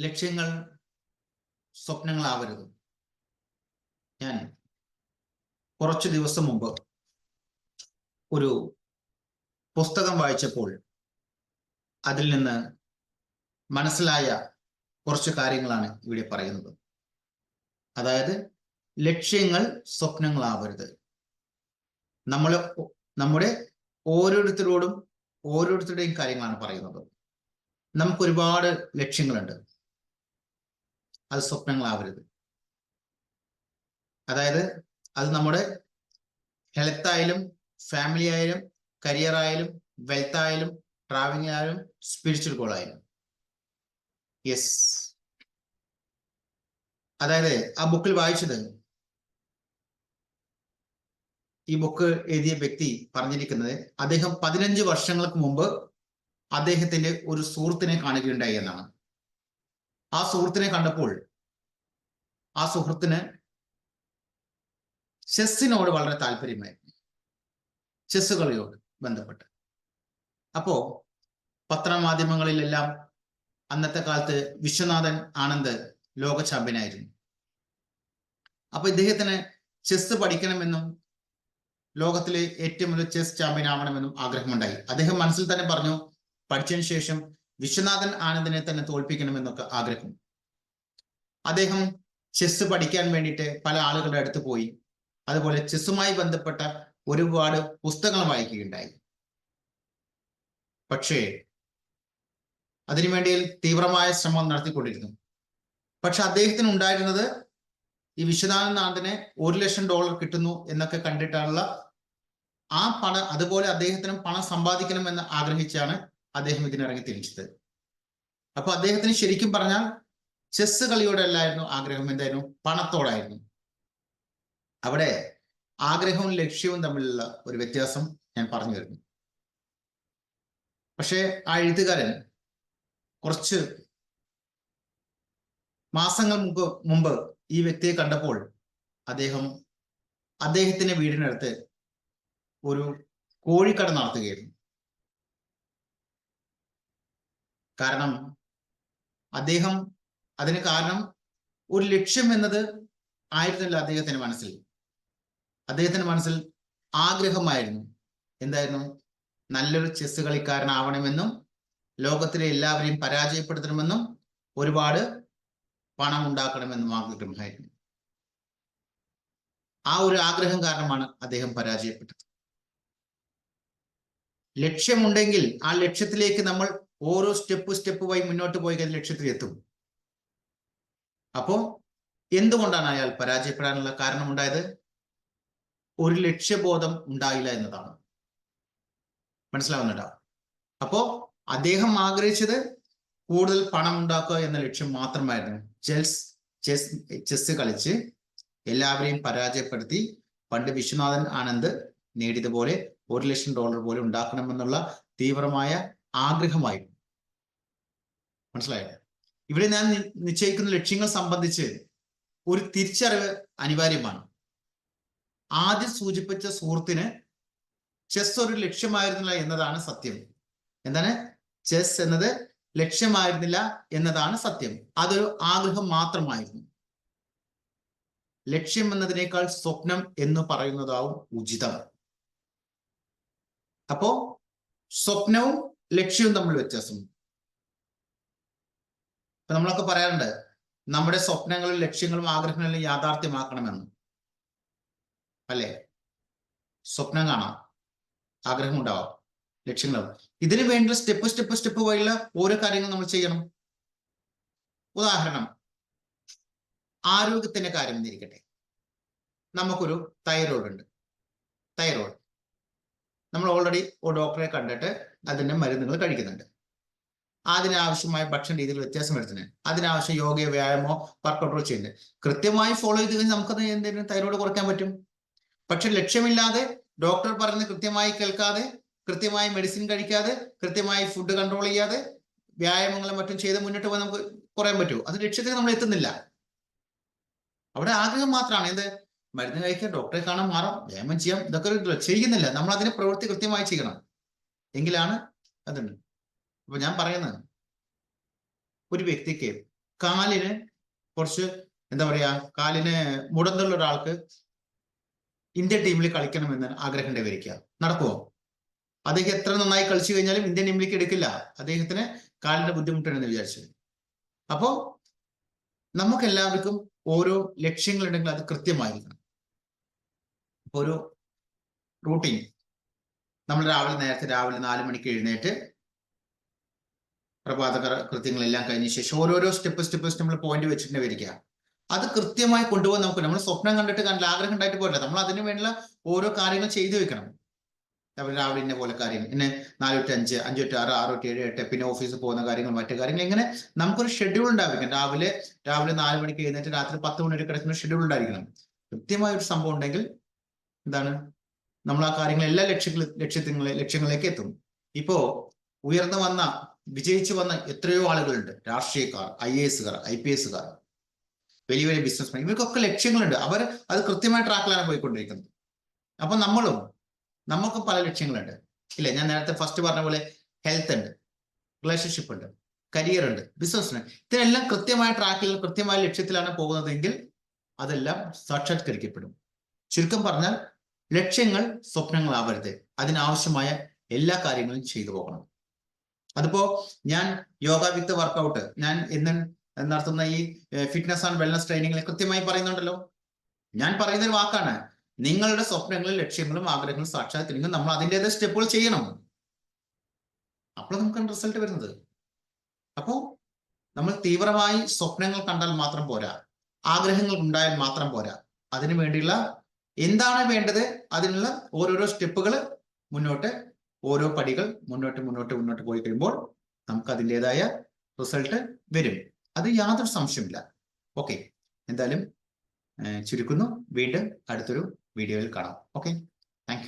ലക്ഷ്യങ്ങൾ സ്വപ്നങ്ങളാവരുത്. ഞാൻ കുറച്ചു ദിവസം മുമ്പ് ഒരു പുസ്തകം വായിച്ചപ്പോൾ അതിൽ നിന്ന് മനസ്സിലായ കുറച്ച് കാര്യങ്ങളാണ് ഇവിടെ പറയുന്നത്. അതായത് ലക്ഷ്യങ്ങൾ സ്വപ്നങ്ങളാവരുത്. നമ്മൾ നമ്മുടെ ഓരോരുത്തരോടും ഓരോരുത്തരുടെയും കാര്യങ്ങളാണ് പറയുന്നത്. നമുക്ക് ഒരുപാട് ലക്ഷ്യങ്ങളുണ്ട്. അത് സ്വപ്നങ്ങളാവരുത്. അതായത് അത് നമ്മുടെ ഹെൽത്ത് ആയാലും ഫാമിലി ആയാലും കരിയർ ആയാലും വെൽത്ത് ആയാലും ട്രാവലിംഗ് ആയാലും സ്പിരിച്വൽ ഗോൾ ആയാലും. യെസ് അതായത് ആ ബുക്കിൽ വായിച്ചത് ഈ ബുക്ക് എഴുതിയ വ്യക്തി പറഞ്ഞിരിക്കുന്നത് അദ്ദേഹം പതിനഞ്ച് വർഷങ്ങൾക്ക് മുമ്പ് അദ്ദേഹത്തിന്റെ ഒരു സുഹൃത്തിനെ കാണുകയുണ്ടായി എന്നാണ്. ആ സുഹൃത്തിനെ കണ്ടപ്പോൾ ആ സുഹൃത്തിന് ചെസ്സിനോട് വളരെ താല്പര്യമായിരുന്നു ചെസ് കളിയോട് ബന്ധപ്പെട്ട്. അപ്പോ പത്രമാധ്യമങ്ങളിലെല്ലാം അന്നത്തെ കാലത്ത് വിശ്വനാഥൻ ആനന്ദ് ലോക ചാമ്പ്യനായിരുന്നു. അപ്പൊ ഇദ്ദേഹത്തിന് ചെസ് പഠിക്കണമെന്നും ലോകത്തിലെ ഏറ്റവും വലിയ ചെസ് ചാമ്പ്യൻ ആവണമെന്നും ആഗ്രഹമുണ്ടായി. അദ്ദേഹം മനസ്സിൽ തന്നെ പറഞ്ഞു പഠിച്ചതിന് ശേഷം വിശ്വനാഥൻ ആനന്ദിനെ തന്നെ തോൽപ്പിക്കണമെന്നൊക്കെ ആഗ്രഹം. അദ്ദേഹം ചെസ് പഠിക്കാൻ വേണ്ടിയിട്ട് പല ആളുകളുടെ അടുത്ത് പോയി. അതുപോലെ ചെസ്സുമായി ബന്ധപ്പെട്ട ഒരുപാട് പുസ്തകങ്ങൾ വായിക്കുകയുണ്ടായി. പക്ഷേ അതിനുവേണ്ടി തീവ്രമായ ശ്രമം നടത്തിക്കൊണ്ടിരുന്നു. പക്ഷെ അദ്ദേഹത്തിന് ഉണ്ടായിരുന്നത് ഈ വിശ്വനാഥനാഥനെ ഒരു ലക്ഷം ഡോളർ കിട്ടുന്നു എന്നൊക്കെ കണ്ടിട്ടുള്ള ആ പണം അതുപോലെ അദ്ദേഹത്തിനും പണം സമ്പാദിക്കണം എന്ന് ആഗ്രഹിച്ചാണ് അദ്ദേഹം ഇതിനിറങ്ങി തിരിച്ചത്. അപ്പൊ അദ്ദേഹത്തിന് ശരിക്കും പറഞ്ഞാൽ ചെസ് കളിയോടല്ലായിരുന്നു ആഗ്രഹം. എന്തായിരുന്നു? പണത്തോടായിരുന്നു. അവിടെ ആഗ്രഹവും ലക്ഷ്യവും തമ്മിലുള്ള ഒരു വ്യത്യാസം ഞാൻ പറഞ്ഞു തരുന്നു. പക്ഷേ ആ എഴുത്തുകാരൻ കുറച്ച് മാസങ്ങൾ മുമ്പ് മുമ്പ് ഈ വ്യക്തിയെ കണ്ടപ്പോൾ അദ്ദേഹം അദ്ദേഹത്തിന്റെ വീടിനടുത്ത് ഒരു കോഴിക്കട നടത്തുകയായിരുന്നു. കാരണം അദ്ദേഹം അതിന് കാരണം ഒരു ലക്ഷ്യം എന്നത് ആയിരുന്നില്ല അദ്ദേഹത്തിന്റെ മനസ്സിൽ. അദ്ദേഹത്തിന്റെ മനസ്സിൽ ആഗ്രഹമായിരുന്നു. എന്തായിരുന്നു? നല്ലൊരു ചെസ് കളിക്കാരനാവണമെന്നും ലോകത്തിലെ എല്ലാവരെയും പരാജയപ്പെടുത്തണമെന്നും ഒരുപാട് പണം ഉണ്ടാക്കണമെന്നും ആഗ്രഹമായിരുന്നു. ആ ഒരു ആഗ്രഹം കാരണമാണ് അദ്ദേഹം പരാജയപ്പെട്ടത്. ലക്ഷ്യമുണ്ടെങ്കിൽ ആ ലക്ഷ്യത്തിലേക്ക് നമ്മൾ ഓരോ സ്റ്റെപ്പ് സ്റ്റെപ്പ് വഴി മുന്നോട്ട് പോയി കഴിഞ്ഞാൽ ലക്ഷ്യത്തിൽ എത്തും അപ്പോ എന്തുകൊണ്ടാണ് അയാൾ പരാജയപ്പെടാനുള്ള കാരണം ഉണ്ടായത്? ഒരു ലക്ഷ്യബോധം ഉണ്ടായില്ല എന്നതാണ്. മനസ്സിലാവുന്നുണ്ടോ? അപ്പോ അദ്ദേഹം ആഗ്രഹിച്ചത് കൂടുതൽ പണം ഉണ്ടാക്കുക എന്ന ലക്ഷ്യം മാത്രമായിരുന്നു. ചെസ് ചെസ് ചെസ് കളിച്ച് എല്ലാവരെയും പരാജയപ്പെടുത്തി പണ്ട് വിശ്വനാഥൻ ആനന്ദ് നേടിയതുപോലെ ഒരു ലക്ഷം ഡോളർ പോലെ ഉണ്ടാക്കണമെന്നുള്ള തീവ്രമായ ആഗ്രഹമായിരുന്നു. മനസ്സിലായോ? ഇവിടെ ഞാൻ നിശ്ചയിക്കുന്ന ലക്ഷ്യങ്ങൾ സംബന്ധിച്ച് ഒരു തിരിച്ചറിവ് അനിവാര്യമാണ്. ആദ്യം സൂചിപ്പിച്ച സുഹൃത്തിന് ചെസ് ഒരു ലക്ഷ്യമായിരുന്നില്ല എന്നതാണ് സത്യം. എന്താണ്? ചെസ് എന്നത് ലക്ഷ്യമായിരുന്നില്ല എന്നതാണ് സത്യം. അതൊരു ആഗ്രഹം മാത്രമായിരുന്നു. ലക്ഷ്യം എന്നതിനേക്കാൾ സ്വപ്നം എന്ന് പറയുന്നതാവും ഉചിതം. അപ്പോ സ്വപ്നവും ലക്ഷ്യവും തമ്മിൽ വ്യത്യാസമുണ്ട് ഇപ്പൊ നമ്മളൊക്കെ പറയാറുണ്ട് നമ്മുടെ സ്വപ്നങ്ങളും ലക്ഷ്യങ്ങളും ആഗ്രഹങ്ങളും യാഥാർത്ഥ്യമാക്കണമെന്ന്. അല്ലേ? സ്വപ്നം കാണാം ആഗ്രഹം ഉണ്ടാവാം ലക്ഷ്യങ്ങൾ ഇതിന് വേണ്ടി സ്റ്റെപ്പ് സ്റ്റെപ്പ് സ്റ്റെപ്പ് വഴിയുള്ള ഓരോ കാര്യങ്ങൾ നമ്മൾ ചെയ്യണം. ഉദാഹരണം ആരോഗ്യത്തിന്റെ കാര്യം എന്നിരിക്കട്ടെ നമുക്കൊരു തൈറോയിഡ്. ഉണ്ട് തൈറോയിഡ് നമ്മൾ ഓൾറെഡി ഡോക്ടറെ കണ്ടിട്ട് അതിന്റെ മരുന്നുകൾ കഴിക്കുന്നുണ്ട്. അതിനാവശ്യമായ ഭക്ഷണ രീതിയിൽ വ്യത്യാസം വരുത്തുന്നത്. അതിനാവശ്യം യോഗയോ വ്യായാമോ വർക്കൗട്ടോ ചെയ്യുന്നത്. കൃത്യമായി ഫോളോ ചെയ്ത് കഴിഞ്ഞാൽ നമുക്കത് എന്തെങ്കിലും തൈറോയ്ഡ് കുറയ്ക്കാൻ പറ്റും. പക്ഷെ ലക്ഷ്യമില്ലാതെ ഡോക്ടർ പറയുന്നത് കൃത്യമായി കേൾക്കാതെ കൃത്യമായി മെഡിസിൻ കഴിക്കാതെ കൃത്യമായി ഫുഡ് കൺട്രോൾ ചെയ്യാതെ വ്യായാമങ്ങളും മറ്റും ചെയ്ത് മുന്നോട്ട് പോയി നമുക്ക് കുറയാൻ പറ്റുമോ അത് ലക്ഷ്യത്തിൽ നമ്മൾ എത്തുന്നില്ല. അവിടെ ആഗ്രഹം മാത്രമാണ്. എന്ത്? മരുന്ന് കഴിക്കുക ഡോക്ടറെ കാണാൻ മാറാം വ്യായാമം ചെയ്യാം ഇതൊക്കെ ചെയ്യുന്നില്ല. നമ്മൾ അതിന് പ്രവൃത്തി കൃത്യമായി ചെയ്യണം. എങ്കിലാണ് അതുണ്ട്. അപ്പൊ ഞാൻ പറയുന്നത് ഒരു വ്യക്തിക്ക് കാലിന് കുറച്ച് എന്താ പറയാ കാലിന് മുടന്തുള്ള ഒരാൾക്ക് ഇന്ത്യൻ ടീമിൽ കളിക്കണമെന്ന് ആഗ്രഹം ഉണ്ടായിരിക്കുക. നടക്കുമോ അദ്ദേഹം എത്ര നന്നായി കളിച്ചു കഴിഞ്ഞാലും ഇന്ത്യൻ ടീമിലേക്ക് എടുക്കില്ല. അദ്ദേഹത്തിന് കാലിന്റെ ബുദ്ധിമുട്ടുണ്ടെന്ന് വിചാരിച്ചു. അപ്പോ നമുക്ക് എല്ലാവർക്കും ഓരോ ലക്ഷ്യങ്ങളുണ്ടെങ്കിൽ അത് കൃത്യമായിരിക്കണം. ഒരു റൂട്ടീൻ നമ്മൾ രാവിലെ നേരത്തെ രാവിലെ നാല് മണിക്ക് എഴുന്നേറ്റ് പ്രഭാത കൃത്യങ്ങളെല്ലാം കഴിഞ്ഞ ശേഷം ഓരോരോ സ്റ്റെപ്പ് സ്റ്റെപ്പ് നമ്മൾ പോയിന്റ് വെച്ചിട്ട് വരിക. അത് കൃത്യമായി കൊണ്ടുപോകാൻ നമുക്ക് നമ്മൾ സ്വപ്നം കണ്ടിട്ട് കണ്ടില്ല ആഗ്രഹം ഉണ്ടായിട്ട് പോരല്ല നമ്മൾ അതിന് വേണ്ടിയുള്ള ഓരോ കാര്യങ്ങൾ ചെയ്തു വെക്കണം. രാവിലെ ഇന്ന പോലെ കാര്യങ്ങൾ. പിന്നെ നാല് ടു അഞ്ച് അഞ്ച് ടു ആറ് ആറ് ടു ഏഴ് എട്ട് പിന്നെ ഓഫീസിൽ പോകുന്ന കാര്യങ്ങൾ മറ്റു കാര്യങ്ങൾ. ഇങ്ങനെ നമുക്കൊരു ഷെഡ്യൂൾ ഉണ്ടായിരിക്കണം. രാവിലെ രാവിലെ നാല് മണിക്ക് എഴുന്നേറ്റ് രാത്രി പത്ത് മണി വരെ കിടക്കുന്ന ഷെഡ്യൂൾ ഉണ്ടായിരിക്കണം. കൃത്യമായ ഒരു സംഭവം ഉണ്ടെങ്കിൽ എന്താണ്? നമ്മൾ ആ കാര്യങ്ങൾ എല്ലാ ലക്ഷ്യങ്ങൾ ലക്ഷ്യത്തിങ്ങളെ ലക്ഷ്യങ്ങളിലേക്ക് എത്തും. ഇപ്പോ ഉയർന്നു വന്ന വിജയിച്ചു വന്ന എത്രയോ ആളുകളുണ്ട്. രാഷ്ട്രീയക്കാർ ഐ എ എസുകാർ ഐ പി എസുകാർ വലിയ വലിയ ബിസിനസ്മാൻ ഇവർക്കൊക്കെ ലക്ഷ്യങ്ങളുണ്ട്. അവർ അത് കൃത്യമായ ട്രാക്കിലാണ് പോയിക്കൊണ്ടിരിക്കുന്നത്. അപ്പൊ നമ്മളും നമുക്ക് പല ലക്ഷ്യങ്ങളുണ്ട്. ഇല്ല? ഞാൻ നേരത്തെ ഫസ്റ്റ് പറഞ്ഞ പോലെ ഹെൽത്ത് ഉണ്ട് റിലേഷൻഷിപ്പ് ഉണ്ട് കരിയർ ഉണ്ട് ബിസിനസ് ഉണ്ട്. ഇതിനെല്ലാം കൃത്യമായ ട്രാക്കിൽ കൃത്യമായ ലക്ഷ്യത്തിലാണ് പോകുന്നതെങ്കിൽ അതെല്ലാം സാക്ഷാത്കരിക്കപ്പെടും. ചുരുക്കം പറഞ്ഞാൽ ലക്ഷ്യങ്ങൾ സ്വപ്നങ്ങളാവരുത്. അതിനാവശ്യമായ എല്ലാ കാര്യങ്ങളും ചെയ്തു പോകണം. അതിപ്പോ ഞാൻ യോഗ വിത്ത് വർക്കൗട്ട് ഞാൻ ഇന്ന് നടത്തുന്ന ഈ ഫിറ്റ്നസ് ആൻഡ് വെൽനസ് ട്രെയിനിങ്ങിൽ കൃത്യമായി പറയുന്നുണ്ടല്ലോ. ഞാൻ പറയുന്ന ഒരു വാക്കാണ്. നിങ്ങളുടെ സ്വപ്നങ്ങളും ലക്ഷ്യങ്ങളും ആഗ്രഹങ്ങളും സാക്ഷാത്കരിക്കും നമ്മൾ അതിന്റെതായ സ്റ്റെപ്പുകൾ ചെയ്യണം. അപ്പോൾ നമുക്കാണ് റിസൾട്ട് വരുന്നത്. അപ്പോ നമ്മൾ തീവ്രമായി സ്വപ്നങ്ങൾ കണ്ടാൽ മാത്രം പോരാ. ആഗ്രഹങ്ങൾ ഉണ്ടായാൽ മാത്രം പോരാ. അതിനു വേണ്ടിയുള്ള എന്താണ് വേണ്ടത്? അതിനുള്ള ഓരോരോ സ്റ്റെപ്പുകൾ മുന്നോട്ട് ഓരോ പടികൾ മുന്നോട്ട് മുന്നോട്ട് മുന്നോട്ട് പോയി കഴിയുമ്പോൾ നമുക്ക് അതിന്റെതായ റിസൾട്ട് വരും. അത് യാതൊരു സംശയമില്ല ഓക്കെ എന്തായാലും ചുരുക്കുന്നു. വീണ്ടും അടുത്തൊരു വീഡിയോയിൽ കാണാം. Okay thank